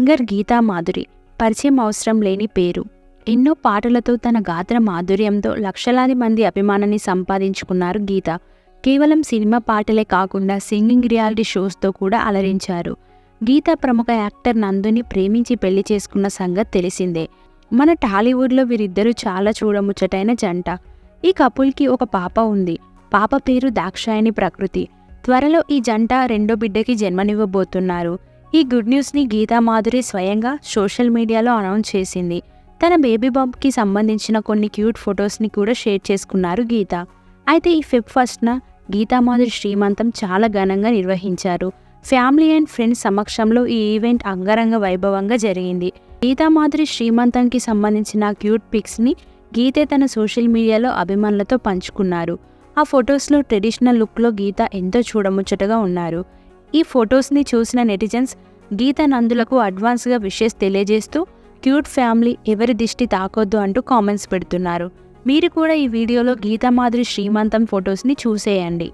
Singer Gita Madhuri. పరిచయం అవసరం లేని పేరు. ఎన్నో పాటలతో తన గాత్ర మాధుర్యంతో లక్షలాది మంది అభిమానాన్ని సంపాదించుకున్నారు గీత. కేవలం సినిమా పాటలే కాకుండా సింగింగ్ రియాలిటీ షోస్తో కూడా అలరించారు. గీత ప్రముఖ యాక్టర్ నందుని ప్రేమించి పెళ్ళి చేసుకున్న సంగతి తెలిసిందే. మన టాలీవుడ్లో వీరిద్దరూ చాలా చూడముచ్చటైన జంట. ఈ కపుల్కి ఒక పాప ఉంది. పాప పేరు దాక్షాయణి ప్రకృతి. త్వరలో ఈ జంట రెండో బిడ్డకి జన్మనివ్వబోతున్నారు. ఈ గుడ్ న్యూస్ని గీతామాధురి స్వయంగా సోషల్ మీడియాలో అనౌన్స్ చేసింది. తన బేబీ బాబ్కి సంబంధించిన కొన్ని క్యూట్ ఫొటోస్ని కూడా షేర్ చేసుకున్నారు గీత. అయితే ఈ ఫిబ్ ఫస్ట్న గీతామాధురి శ్రీమంతం చాలా ఘనంగా నిర్వహించారు. ఫ్యామిలీ అండ్ ఫ్రెండ్స్ సమక్షంలో ఈ ఈవెంట్ అంగరంగ వైభవంగా జరిగింది. గీతామాధురి శ్రీమంతంకి సంబంధించిన క్యూట్ పిక్స్ని గీతే తన సోషల్ మీడియాలో అభిమానులతో పంచుకున్నారు. ఆ ఫొటోస్లో ట్రెడిషనల్ లుక్లో గీత ఎంతో చూడముచ్చటగా ఉన్నారు. ఈ ఫొటోస్ని చూసిన నెటిజన్స్ గీత నందులకు అడ్వాన్స్గా విషెస్ తెలియజేస్తూ క్యూట్ ఫ్యామిలీ ఎవరి దిష్టి తాకొద్దు అంటూ కామెంట్స్ పెడుతున్నారు. మీరు కూడా ఈ వీడియోలో గీతా మాధురి శ్రీమంతం ఫొటోస్ని చూసేయండి.